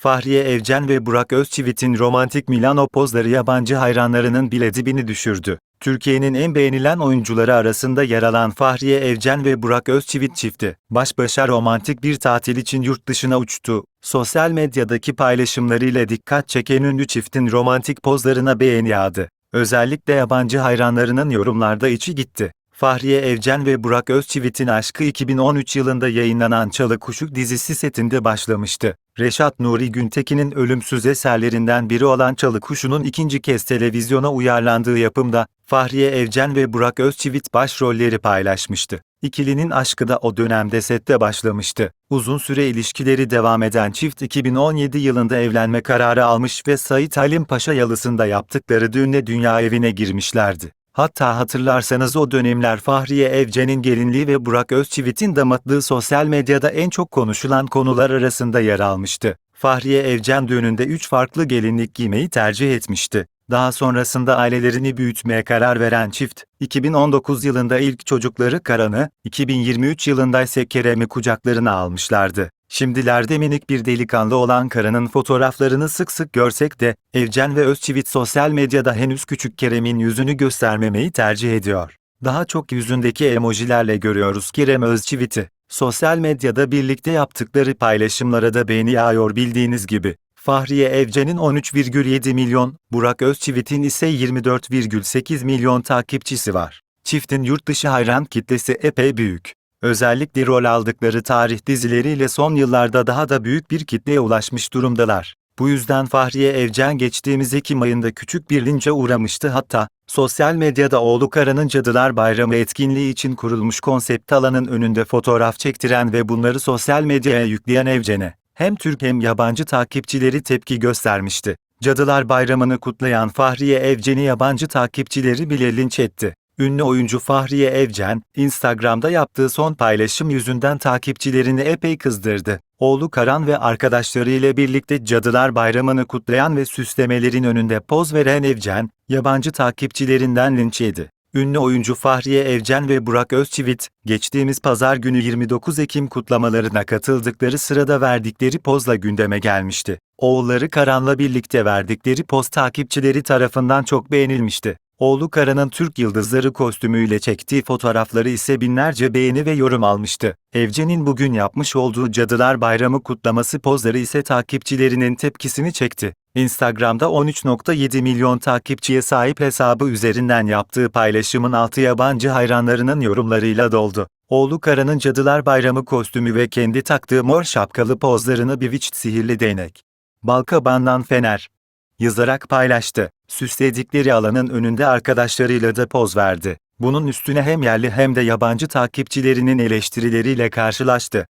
Fahriye Evcen ve Burak Özçivit'in romantik Milano pozları yabancı hayranlarının bile dibini düşürdü. Türkiye'nin en beğenilen oyuncuları arasında yer alan Fahriye Evcen ve Burak Özçivit çifti, baş başa romantik bir tatil için yurt dışına uçtu. Sosyal medyadaki paylaşımlarıyla dikkat çeken ünlü çiftin romantik pozlarına beğeni yağdı. Özellikle yabancı hayranlarının yorumlarda içi gitti. Fahriye Evcen ve Burak Özçivit'in aşkı 2013 yılında yayınlanan Çalı Kuşu dizisi setinde başlamıştı. Reşat Nuri Güntekin'in ölümsüz eserlerinden biri olan Çalı Kuşu'nun ikinci kez televizyona uyarlandığı yapımda Fahriye Evcen ve Burak Özçivit başrolleri paylaşmıştı. İkilinin aşkı da o dönemde sette başlamıştı. Uzun süre ilişkileri devam eden çift 2017 yılında evlenme kararı almış ve Sait Halim Paşa yalısında yaptıkları düğünle dünya evine girmişlerdi. Hatta hatırlarsanız o dönemler Fahriye Evcen'in gelinliği ve Burak Özçivit'in damatlığı sosyal medyada en çok konuşulan konular arasında yer almıştı. Fahriye Evcen düğününde 3 farklı gelinlik giymeyi tercih etmişti. Daha sonrasında ailelerini büyütmeye karar veren çift, 2019 yılında ilk çocukları Karan'ı, 2023 yılında ise Kerem'i kucaklarına almışlardı. Şimdilerde minik bir delikanlı olan Karan'ın fotoğraflarını sık sık görsek de, Evcen ve Özçivit sosyal medyada henüz küçük Kerem'in yüzünü göstermemeyi tercih ediyor. Daha çok yüzündeki emojilerle görüyoruz Kerem Özçivit'i. Sosyal medyada birlikte yaptıkları paylaşımlara da beğeni yağıyor bildiğiniz gibi. Fahriye Evcen'in 13,7 milyon, Burak Özçivit'in ise 24,8 milyon takipçisi var. Çiftin yurt dışı hayran kitlesi epey büyük. Özellikle rol aldıkları tarih dizileriyle son yıllarda daha da büyük bir kitleye ulaşmış durumdalar. Bu yüzden Fahriye Evcen geçtiğimiz Ekim ayında küçük bir lince uğramıştı hatta, sosyal medyada oğlu Kara'nın Cadılar Bayramı etkinliği için kurulmuş konsept alanın önünde fotoğraf çektiren ve bunları sosyal medyaya yükleyen Evcen'e, hem Türk hem yabancı takipçileri tepki göstermişti. Cadılar Bayramı'nı kutlayan Fahriye Evcen'i yabancı takipçileri bile linç etti. Ünlü oyuncu Fahriye Evcen, Instagram'da yaptığı son paylaşım yüzünden takipçilerini epey kızdırdı. Oğlu Karan ve arkadaşlarıyla birlikte Cadılar Bayramı'nı kutlayan ve süslemelerin önünde poz veren Evcen, yabancı takipçilerinden linç yedi. Ünlü oyuncu Fahriye Evcen ve Burak Özçivit, geçtiğimiz pazar günü 29 Ekim kutlamalarına katıldıkları sırada verdikleri pozla gündeme gelmişti. Oğulları Karan'la birlikte verdikleri poz takipçileri tarafından çok beğenilmişti. Oğlu Karan'ın Türk Yıldızları kostümüyle çektiği fotoğrafları ise binlerce beğeni ve yorum almıştı. Evcen'in bugün yapmış olduğu Cadılar Bayramı kutlaması pozları ise takipçilerinin tepkisini çekti. Instagram'da 13.7 milyon takipçiye sahip hesabı üzerinden yaptığı paylaşımın altı yabancı hayranlarının yorumlarıyla doldu. Oğlu Karan'ın Cadılar Bayramı kostümü ve kendi taktığı mor şapkalı pozlarını Bewitched sihirli değnek. Balkabandan Fener yazarak paylaştı. Süsledikleri alanın önünde arkadaşlarıyla da poz verdi. Bunun üstüne hem yerli hem de yabancı takipçilerinin eleştirileriyle karşılaştı.